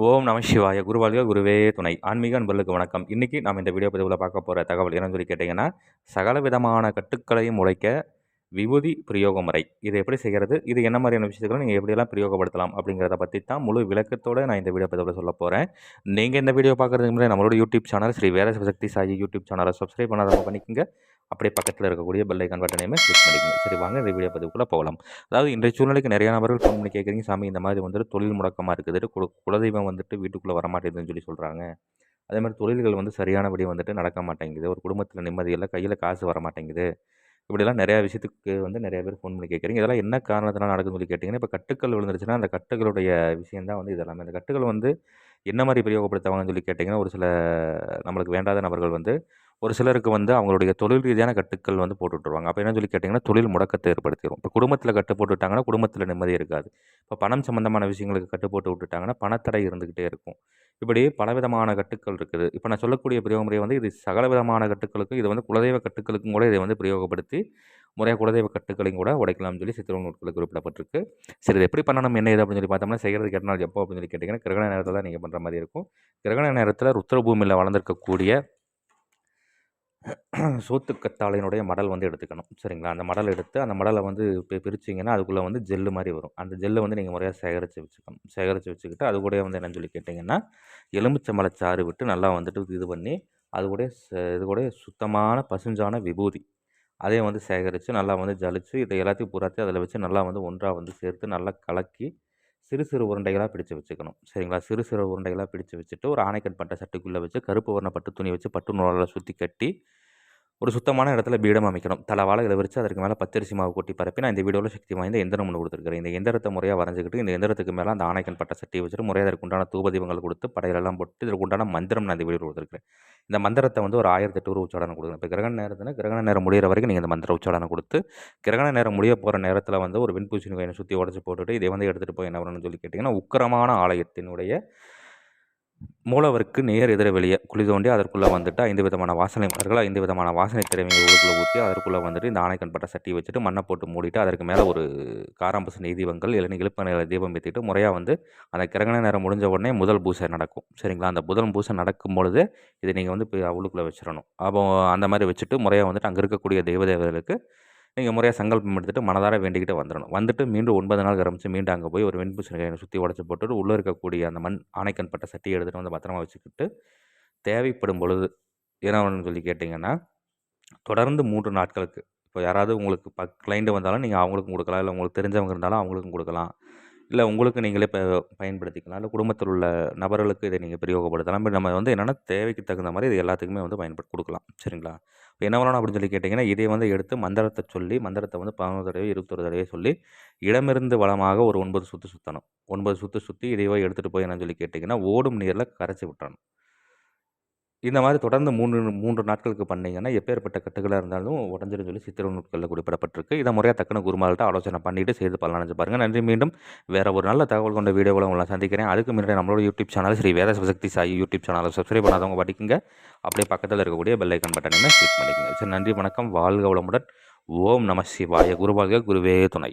ஓம் நம சிவாய குருவாழ்க குருவே துணை. ஆன்மீக அன்பர்களுக்கு வணக்கம். இன்றைக்கி நாம் இந்த வீடியோ பதிவில் பார்க்க போகிற தகவல் என்னன்னு சொல்லி கேட்டிங்கன்னா சகல விதமான கட்டுக்களையும் உழைக்க விபூதி பிரயோக முறை இதை எப்படி செய்கிறது? இது என்ன மாதிரியான விஷயத்துக்கு நீங்கள் எப்படியெல்லாம் பிரயோகப்படுத்தலாம் அப்படிங்கிறத பற்றி தான் முழு விளக்கத்தோடு நான் இந்த வீடியோ பதிவில் சொல்ல போகிறேன் நீங்கள் இந்த வீடியோ பார்க்குறதுக்கு முன்னாடி நம்மளோட YouTube channel Sri Veda Shakti Sai YouTube சேனலை சப்ஸ்கிரைப் பண்ணாதவங்க பண்ணிக்கோங்க. அப்படியே பக்கத்தில் இருக்கக்கூடிய பெல்லை கன்வெர்ட்டனையுமே கிளிக் பண்ணிக்கோங்க. சரி வாங்க இந்த வீடியோ பதிவுக்குள்ளே போகலாம். அதாவது இன்றைய சூழ்நிலைக்கு நிறைய நபர்கள் ஃபோன் பண்ணி கேட்குறீங்க சாமி இந்த மாதிரி வந்துட்டு தொழில் முடக்கமாக இருக்குது. குல குலதெய்வம் வந்துட்டு வீட்டுக்குள்ளே வரமாட்டேதுன்னு சொல்லி சொல்கிறாங்க அதே மாதிரி தொழில்கள் வந்து சரியானபடி வந்துட்டு நடக்க மாட்டேங்குது. ஒரு குடும்பத்தில் நிம்மதியில் கையில் காசு வர மாட்டேங்குது இப்படிலாம் நிறையா விஷயத்துக்கு வந்து நிறைய பேர் ஃபோன் பண்ணி கேட்குறீங்க. இதெல்லாம் என்ன காரணத்தினால நடக்குதுன்னு சொல்லி கேட்டிங்கன்னா இப்போ கட்டுக்கள் விழுந்துருச்சுன்னா அந்த கட்டுகளுடைய விஷயம் தான் வந்து இதெல்லாமே. அந்த கட்டுகள் வந்து என்ன மாதிரி பிரயோகப்படுத்துவாங்கன்னு சொல்லி கேட்டிங்கன்னா ஒரு சில நம்மளுக்கு வேண்டாத நபர்கள் வந்து ஒரு சிலருக்கு வந்து அவங்களுடைய தொழில் ரீதியான கட்டுக்கள் வந்து போட்டு விட்ருவாங்க அப்போ என்ன சொல்லி கேட்டிங்கன்னா தொழில் முடக்கத்தை ஏற்படுத்திடும் இப்போ குடும்பத்தில் கட்டு போட்டுவிட்டாங்கன்னா குடும்பத்தில் நிம்மதி இருக்காது. இப்போ பணம் சம்மந்தமான விஷயங்களுக்கு கட்டுப்போட்டு விட்டுட்டாங்கன்னா பணத்தடை இருந்துக்கிட்டே இருக்கும். இப்படி பலவிதமான கட்டுக்கள் இருக்குது. இப்போ நான் சொல்லக்கூடிய பிரயோக முறை வந்து இது சகல விதமான கட்டுக்களுக்கும் இது வந்து குலதெய்வ கட்டுக்களுக்கும் கூட இதை வந்து பிரயோகப்படுத்தி முறையாக குலதெய்வ கட்டுக்களையும் கூட உடைக்கலாம்னு சொல்லி சித்திரவன் நூட்களில் குறிப்பிடப்பட்டிருக்கு. சரி இது எப்படி பண்ணணும் என்ன இது அப்படின்னு சொல்லி பார்த்தோம்னா செய்கிறது கேட்டால் எப்போ அப்படின்னு சொல்லி கேட்டிங்கன்னா கிரகண நேரத்தில் தான் நீங்கள் பண்ணுற மாதிரி இருக்கும். கிரகண நேரத்தில் ருத்ரபூமியில் வளர்ந்துருக்கக்கூடிய சோத்துக்கத்தாழையினுடைய மடல் வந்து எடுத்துக்கணும். சரிங்களா? அந்த மடல் எடுத்து அந்த மடலை வந்து இப்போ பிரிச்சிங்கன்னா அதுக்குள்ளே வந்து ஜெல்லு மாதிரி வரும். அந்த ஜெல்லை வந்து நீங்கள் முறையாக சேகரித்து வச்சுக்கணும். சேகரித்து வச்சுக்கிட்டு அது கூட வந்து என்னன்னு சொல்லி கேட்டிங்கன்னா எலுமிச்சம்பழச்சாறு விட்டு நல்லா வந்துட்டு இது பண்ணி அது கூட இது கூட சுத்தமான பசுஞ்சான விபூதி. அதே வந்து சேகரித்து நல்லா வந்து ஜலித்து இதை எல்லாத்தையும் பூராத்தி அதில் வச்சு நல்லா வந்து ஒன்றாக வந்து சேர்த்து நல்லா கலக்கி சிறு சிறு உருண்டைகளாக பிடிச்சு வச்சுக்கணும். சரிங்களா? சிறு சிறு உருண்டைகளாக பிடிச்சு வச்சுட்டு ஒரு ஆணைக்கட் பட்டை சட்டுக்குள்ளே வச்சு கருப்பு வர்ண பட்டு துணி வச்சு பட்டு நூலால் சுற்றி கட்டி ஒரு சுத்தமான இடத்துல பீடம் அமைக்கணும். தலைவாழை இதை வச்சு அதற்கு மேலே பச்சரிசி மாவு கொட்டி பரப்பி நான் இந்த வீடியோவில் சக்தி வாய்ந்த எந்திரம் ஒன்று கொடுத்துருக்கிறேன் இந்த எந்திரத்தை முறையாக வரைஞ்சிக்கிட்டு இந்த எந்திரத்துக்கு மேலே அந்த ஆணைக்கன் பட்ட சட்டியை வச்சுட்டு முறையாக அதற்கு உண்டான தூபதீபங்கள் கொடுத்து படையிலெல்லாம் போட்டு இதற்கு உண்டான மந்திரம் நான் இந்த வீடியோ கொடுத்துருக்கிறேன். இந்த மந்திரத்தை வந்து ஒரு ஆயிரத்தி எட்டு உச்சாரம் கொடுக்குறேன் இப்போ கிரகண நேரத்தில் கிரகண நேரம் முடிகிற வரைக்கும் நீங்கள் இந்த மந்திர உச்சாடனம் கொடுத்து கிரகண நேரம் முடிய போகிற நேரத்தில் வந்து ஒரு விண்பூசி நோயை சுற்றி உடச்சி போட்டுட்டு இதை வந்து எடுத்துகிட்டு போய் என்ன பண்ணணும்னு சொல்லி கேட்டிங்கன்னா உக்கரமான ஆலயத்தினுடைய மூலவருக்கு நேர் எதிர வெளியே குழி தோண்டி அதற்குள்ளே வந்துட்டு ஐந்து விதமான வாசனை மலர்கள் ஐந்து விதமான வாசனை திறமைகள் உள்ளுக்குள்ளே ஊற்றி அதற்குள்ளே வந்துட்டு இந்த ஆணைக்கண்பட்ட சட்டி வச்சுட்டு மண்ணை போட்டு மூடிட்டு அதற்கு மேலே ஒரு காராம்பசு நெய் தீபங்கள் இல்லைன்னு இழுப்ப தீபம் ஏற்றிட்டு முறையாக வந்து அந்த கிரகண நேரம் முடிஞ்ச உடனே முதல் பூசை நடக்கும். சரிங்களா? அந்த முதல் பூசை நடக்கும் பொழுது இதை நீங்கள் வந்து இப்போ உள்ளுக்குள்ளே வச்சிடணும் அப்போ அந்த மாதிரி வச்சுட்டு முறையாக வந்துட்டு அங்கே இருக்கக்கூடிய தெய்வ தேவர்களுக்கு நீங்கள் முறையாக சங்கல்பம் எடுத்துகிட்டு மனதார வேண்டிக்கிட்டு வந்துடணும் வந்துட்டு மீண்டும் ஒன்பது நாள் கரமிச்சு மீண்டும் அங்கே போய் ஒரு வெண்பூசணிக்காயை சுற்றி உடச்சி போட்டுட்டு உள்ளே இருக்கக்கூடிய அந்த மண் ஆணைக்கண்பட்ட சட்டியை எடுத்துகிட்டு வந்து பத்திரமா வச்சுக்கிட்டு தேவைப்படும் பொழுது என்ன சொல்லி கேட்டிங்கன்னா தொடர்ந்து மூன்று நாட்களுக்கு. இப்போ யாராவது உங்களுக்கு ப கிளைண்ட்டு வந்தாலும் நீங்கள் அவங்களுக்கும் கொடுக்கலாம் இல்லை உங்களுக்கு தெரிஞ்சவங்க இருந்தாலும் அவங்களுக்கும் கொடுக்கலாம். இல்லை உங்களுக்கு நீங்களே இப்போ பயன்படுத்திக்கலாம். இல்லை குடும்பத்தில் உள்ள நபர்களுக்கு இதை நீங்கள் பிரயோகப்படுத்தலாம். இப்போ நம்ம வந்து என்னென்னா தேவைக்கு தகுந்த மாதிரி இது எல்லாத்துக்குமே வந்து பயன்படுத்தி கொடுக்கலாம். சரிங்களா? இப்போ என்ன பண்ணணும் அப்படின்னு சொல்லி கேட்டிங்கன்னா இதை வந்து எடுத்து மந்திரத்தை சொல்லி மந்திரத்தை வந்து பதினொரு தடவை இருபத்தொரு தடவை சொல்லி இடமிருந்து வளமாக ஒரு ஒன்பது சுற்று சுற்றணும் ஒன்பது சுற்று சுற்றி இதையோ எடுத்துகிட்டு போய் என்னன்னு சொல்லி கேட்டிங்கன்னா ஓடும் நீரில் கரைச்சி விட்டணும் இந்த மாதிரி தொடர்ந்து மூன்று மூன்று நாட்களுக்கு பண்ணிங்கன்னா எப்பேற்பட்ட கட்டுகளாக இருந்தாலும் உடஞ்சிடும் சொல்லி சித்திர நூட்களில் குறிப்பிடப்பட்டிருக்கு. இதை முறையாக தக்கன குருமார்கிட்ட ஆலோசனை பண்ணிவிட்டு செய்து பலனடைஞ்சு பாருங்கள் நன்றி. மீண்டும் வேறு ஒரு நல்ல தகவல் கொண்ட வீடியோவில் உங்களை சந்திக்கிறேன். அதுக்கு முன்னாடி நம்மளோட YouTube channel Sri Veda Shakti Sai YouTube சேனலை சப்ஸ்கிரைப் பண்ணாதவங்க படிக்குங்க அப்படியே பக்கத்தில் இருக்கக்கூடிய பெல்லைக்கன் பட்டனையுமே கிளிக் பண்ணிக்கோங்க. சரி நன்றி. வணக்கம். வாழ்க வளமுடன். ஓம் நம சிவாய. குருவாக குருவே துணை.